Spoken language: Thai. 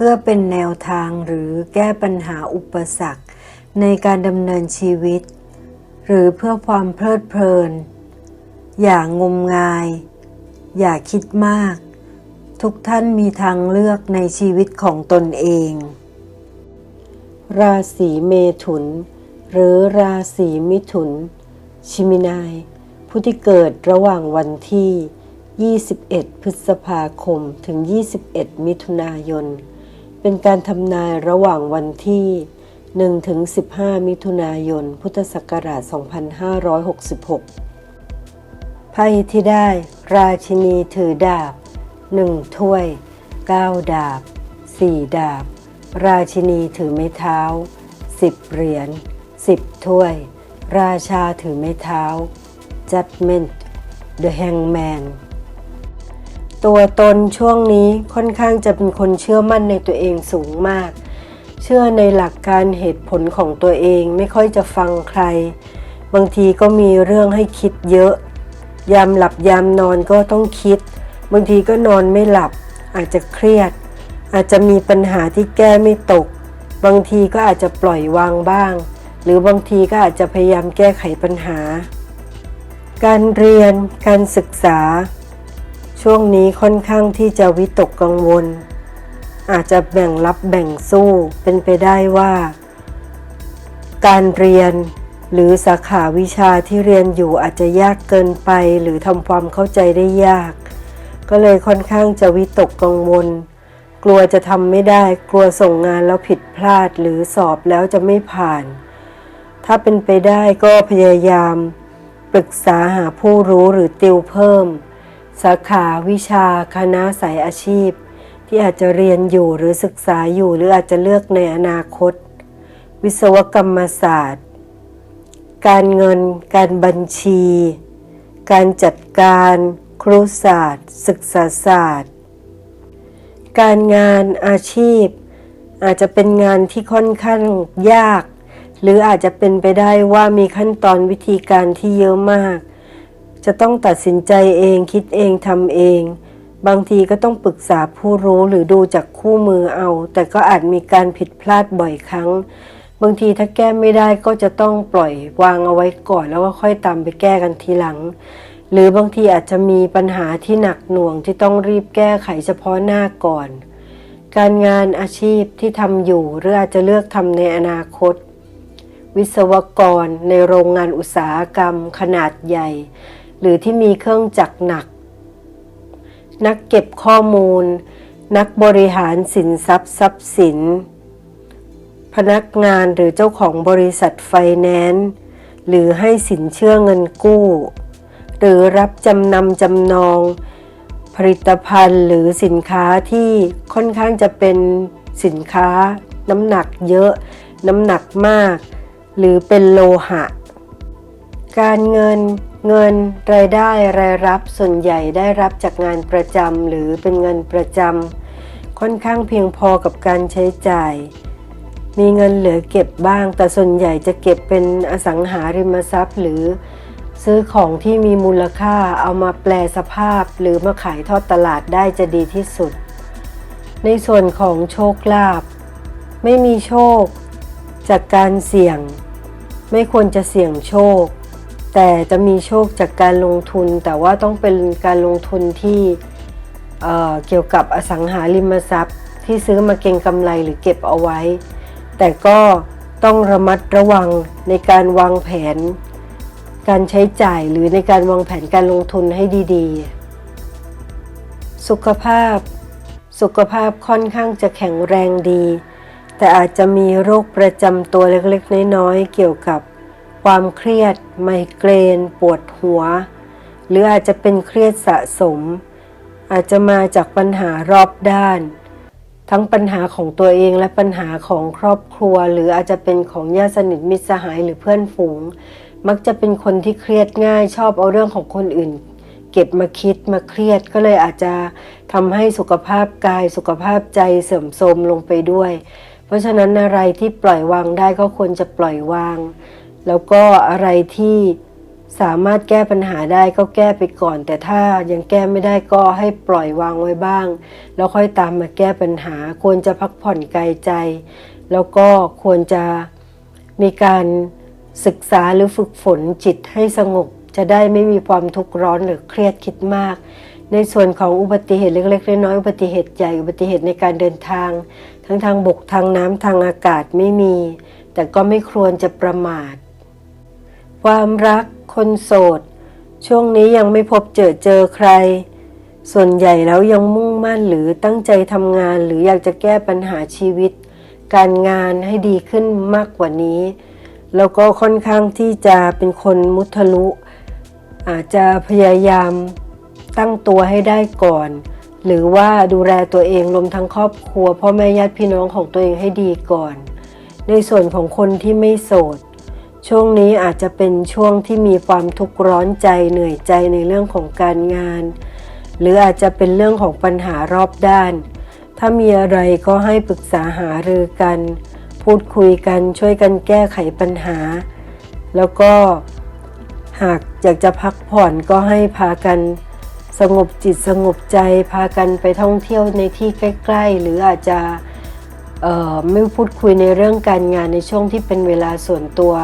พื่อเป็นแนวทางหรือแก้ปัญหาอุปสรรค ในการดำเนินชีวิต หรือเพื่อความเพลิดเพลิน อย่างงมงาย อย่าคิดมาก ทุกท่านมีทางเลือกในชีวิตของตนเอง ราศีเมถุน หรือราศีมิถุน ชิมินาย ผู้ที่เกิดระหว่างวันที่ 21 พฤษภาคมถึง 21 มิถุนายน เป็นการทำนายระหว่างวันที่1ถึง15 มิถุนายน พุทธศักราช 2566 ไพ่ที่ได้ ราชินีถือดาบ 1 ถ้วย 9 ดาบ 4 ดาบ ราชินีถือไม้เท้า 10 เหรียญ 10 ถ้วย ราชาถือไม้เท้า Judgment The Hangman ตัวตนช่วงนี้ค่อนข้างจะเป็นคนเชื่อมั่นในตัวเองสูงมาก เชื่อในหลักการเหตุผลของตัวเองไม่ค่อยจะฟังใคร บางทีก็มีเรื่องให้คิดเยอะ ยามหลับยามนอนก็ต้องคิด บางทีก็นอนไม่หลับ อาจจะเครียด อาจจะมีปัญหาที่แก้ไม่ตก บางทีก็อาจจะปล่อยวางบ้าง หรือบางทีก็อาจจะพยายามแก้ไขปัญหา การเรียน การศึกษา ช่วงนี้ค่อนข้างที่จะวิตกกังวล อาจจะแบ่งรับแบ่งสู้เป็นไปได้ว่า การเรียนหรือสาขาวิชาที่เรียนอยู่อาจจะยากเกินไปหรือทำความเข้าใจได้ยาก ก็เลยค่อนข้างจะวิตกกังวล กลัวจะทำไม่ได้กลัวส่งงานแล้วผิดพลาดหรือสอบแล้วจะไม่ผ่าน ถ้าเป็นไปได้ก็พยายาม ปรึกษาหาผู้รู้หรือติวเพิ่ม สาขาวิชาคณะสายอาชีพ ที่อาจจะเรียนอยู่หรือศึกษาอยู่หรืออาจจะเลือกในอนาคต วิศวกรรมศาสตร์ การเงิน การบัญชี การจัดการ ครุศาสตร์ ศึกษาศาสตร์ การงานอาชีพ อาจจะเป็นงานที่ค่อนข้างยาก หรืออาจจะเป็นไปได้ว่ามีขั้นตอนวิธีการที่เยอะมาก จะต้องตัดสินใจเองคิดเองทำเอง บางทีก็ต้องปรึกษาผู้รู้หรือดูจากคู่มือเอา แต่ก็อาจมีการผิดพลาดบ่อยครั้ง บางทีถ้าแก้ไม่ได้ก็จะต้องปล่อยวางเอาไว้ก่อนแล้วก็ค่อยตามไปแก้กันทีหลัง หรือบางทีอาจจะมีปัญหาที่หนักหน่วงที่ต้องรีบแก้ไขเฉพาะหน้าก่อน การงานอาชีพที่ทำอยู่หรืออาจจะเลือกทำในอนาคตวิศวกรในโรงงานอุตสาหกรรมขนาดใหญ่ หรือที่มีเครื่องจักรหนัก นักเก็บข้อมูล นักบริหารสินทรัพย์ทรัพย์สิน พนักงานหรือเจ้าของบริษัทไฟแนนซ์หรือให้สินเชื่อเงินกู้ หรือรับจำนำจำนอง ผลิตภัณฑ์หรือสินค้าที่ค่อนข้างจะเป็นสินค้า น้ำหนักเยอะ น้ำหนักมาก หรือเป็นโลหะ การเงิน เงินรายได้รายรับส่วนใหญ่ได้รับจากงานประจำหรือเป็นเงินประจำค่อนข้างเพียงพอกับการใช้จ่าย มีเงินเหลือเก็บบ้าง แต่ส่วนใหญ่จะเก็บเป็นอสังหาริมทรัพย์ หรือซื้อของที่มีมูลค่าเอามาแปลสภาพ หรือมาขายทอดตลาดได้จะดีที่สุด ในส่วนของโชคลาภไม่มีโชค จากการเสี่ยง ไม่ควรจะเสี่ยงโชค แต่จะมีโชคจากการลงทุน แต่ว่าต้องเป็นการลงทุนที่เเกี่ยวกับอสังหาริมทรัพย์ ที่ซื้อมาเก็งกำไรหรือเก็บเอาไว้ แต่ก็ต้องระมัดระวังในการวางแผน การใช้จ่ายหรือในการวางแผนการลงทุนให้ดีๆ สุขภาพ สุขภาพค่อนข้างจะแข็งแรงดี แต่อาจจะมีโรคประจำตัวเล็กๆ น้อยๆ เกี่ยวกับ ความเครียด ไมเกรน ปวดหัว หรืออาจจะเป็นเครียดสะสม อาจจะมาจากปัญหารอบด้าน ทั้งปัญหาของตัวเองและปัญหาของครอบครัว หรืออาจจะเป็นของญาติสนิทมิตรสหายหรือเพื่อนฝูง มักจะเป็นคนที่เครียดง่าย ชอบเอาเรื่องของคนอื่น เก็บมาคิดมาเครียดก็เลยอาจจะทำให้สุขภาพกาย สุขภาพใจเสื่อมโทรมลงไปด้วย เพราะฉะนั้นอะไรที่ปล่อยวางได้ก็ควรจะปล่อยวาง แล้วก็อะไรที่สามารถแก้ปัญหาได้ก็แก้ไปก่อน แต่ถ้ายังแก้ไม่ได้ก็ให้ปล่อยวางไว้บ้าง แล้วค่อยตามมาแก้ปัญหา ควรจะพักผ่อนกายใจ แล้วก็ควรจะมีการศึกษาหรือฝึกฝนจิตให้สงบ จะได้ไม่มีความทุกข์ร้อนหรือเครียดคิดมาก ในส่วนของอุบัติเหตุเล็กๆน้อยๆอุบัติเหตุใหญ่อุบัติเหตุในการเดินทาง ทั้งทางบกทางน้ำทางอากาศไม่มี แต่ก็ไม่ควรจะประมาท ความรัก คนโสด ช่วงนี้ยังไม่พบเจอเจอใคร ส่วนใหญ่แล้วยังมุ่งมั่นหรือตั้งใจทำงานหรืออยากจะแก้ปัญหาชีวิต การงานให้ดีขึ้นมากกว่านี้ แล้วก็ค่อนข้างที่จะเป็นคนมุทะลุ อาจจะพยายามตั้งตัวให้ได้ก่อน หรือว่าดูแลตัวเองรวมทั้งครอบครัวพ่อแม่ญาติพี่น้องของตัวเองให้ดีก่อน ในส่วนของคนที่ไม่โสด ช่วงนี้อาจจะเป็นช่วงที่มีความทุกข์ร้อนใจเหนื่อยใจในเรื่องของการงาน หรืออาจจะเป็นเรื่องของปัญหารอบด้าน ถ้ามีอะไรก็ให้ปรึกษาหารือกัน พูดคุยกันช่วยกันแก้ไขปัญหา แล้วก็หากอยากจะพักผ่อนก็ให้พากันสงบจิตสงบใจพากันไปท่องเที่ยวในที่ใกล้ ๆ หรืออาจจะไม่พูดคุยในเรื่องการงานในช่วงที่เป็นเวลาส่วนตัว